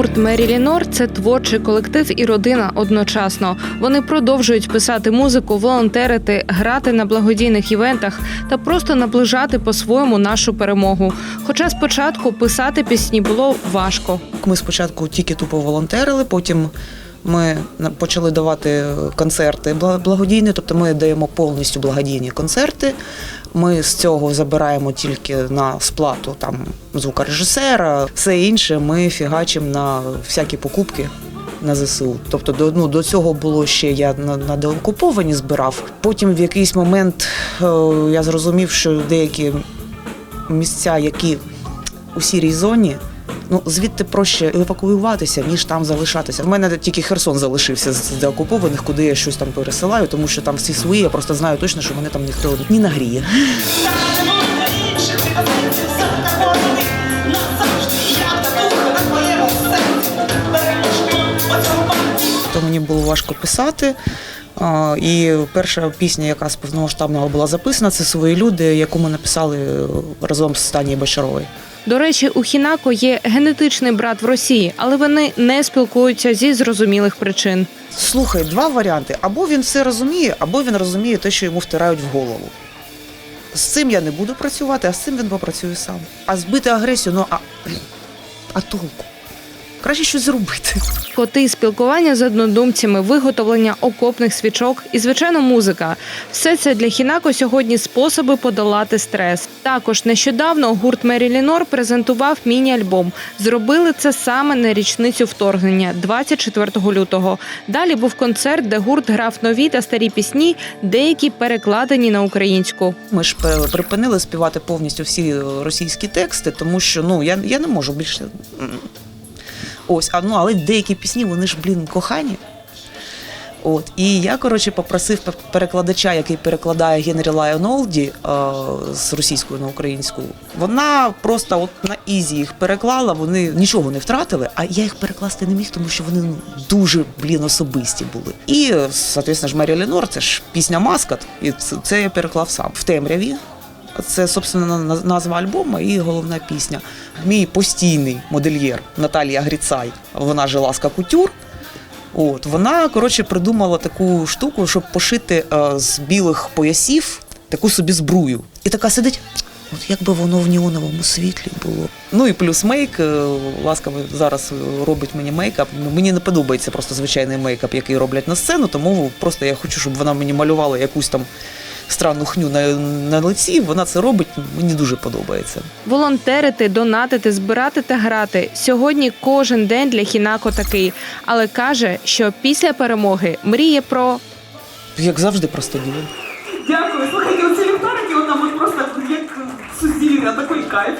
Гурт Мері Лінор це творчий колектив і родина одночасно. Вони продовжують писати музику, волонтерити, грати на благодійних івентах та просто наближати по-своєму нашу перемогу. Хоча спочатку писати пісні було важко. Ми спочатку тільки тупо волонтерили, потім ми почали давати концерти бла- благодійні, тобто ми даємо повністю благодійні концерти. Ми з цього забираємо тільки на сплату там звукорежисера, все інше ми фігачимо на всякі покупки. На ЗСУ. Тобто до, ну, до цього було ще я на, на деокуповані збирав. Потім в якийсь момент е, я зрозумів, що деякі місця, які у сірій зоні, ну звідти проще евакуюватися, ніж там залишатися. У мене тільки Херсон залишився з деокупованих, куди я щось там пересилаю, тому що там всі свої. Я просто знаю точно, що мене там ніхто не нагріє. То мені було важко писати. І перша пісня, яка з повномасштабного була записана, це свої люди, яку ми написали е, разом з Танією Бочаровою. До речі, у Хінако є генетичний брат в Росії, але вони не спілкуються зі зрозумілих причин. Слухай, два варіанти: або він все розуміє, або він розуміє те, що йому втирають в голову. З цим я не буду працювати, а з цим він попрацює сам. А збити агресію, ну а, а толку? Краще щось зробити. Коти, спілкування з однодумцями, виготовлення окопних свічок і, звичайно, музика. Все це для Хінако сьогодні способи подолати стрес. Також нещодавно гурт Мері Лінор презентував міні-альбом. Зробили це саме на річницю вторгнення, 24 лютого. Далі був концерт, де гурт грав нові та старі пісні, деякі перекладені на українську. Ми ж припинили співати повністю всі російські тексти, тому що ну я, я не можу більше. Ось, а ну але деякі пісні, вони ж, блін, кохані. От, і я, коротше, попросив перекладача, який перекладає Генрі Лайон Олді е, з російської на українську. Вона просто от на ізі їх переклала, вони нічого не втратили, а я їх перекласти не міг, тому що вони ну, дуже, блін, особисті були. І, соответственно, ж Мері Ленор, це ж пісня Маскат, і це я переклав сам в темряві. Це, собственно, назва альбому і головна пісня. Мій постійний модельєр Наталія Гріцай, вона же Ласка Кутюр. От вона коротше придумала таку штуку, щоб пошити е, з білих поясів таку собі збрую. І така сидить. От як би воно в неоновому світлі було. Ну і плюс мейк. е, Ласка зараз е, робить мені мейкап. Мені не подобається просто звичайний мейкап, який роблять на сцену, тому просто я хочу, щоб вона мені малювала якусь там странну хню на, на лиці. Вона це робить, мені дуже подобається. Волонтерити, донатити, збирати та грати. Сьогодні кожен день для Хінако такий, але каже, що після перемоги мріє про Як завжди, просто діло. Дякую. Слухайте, оці ліхтарики, от от просто як сузір'я, такий кайф.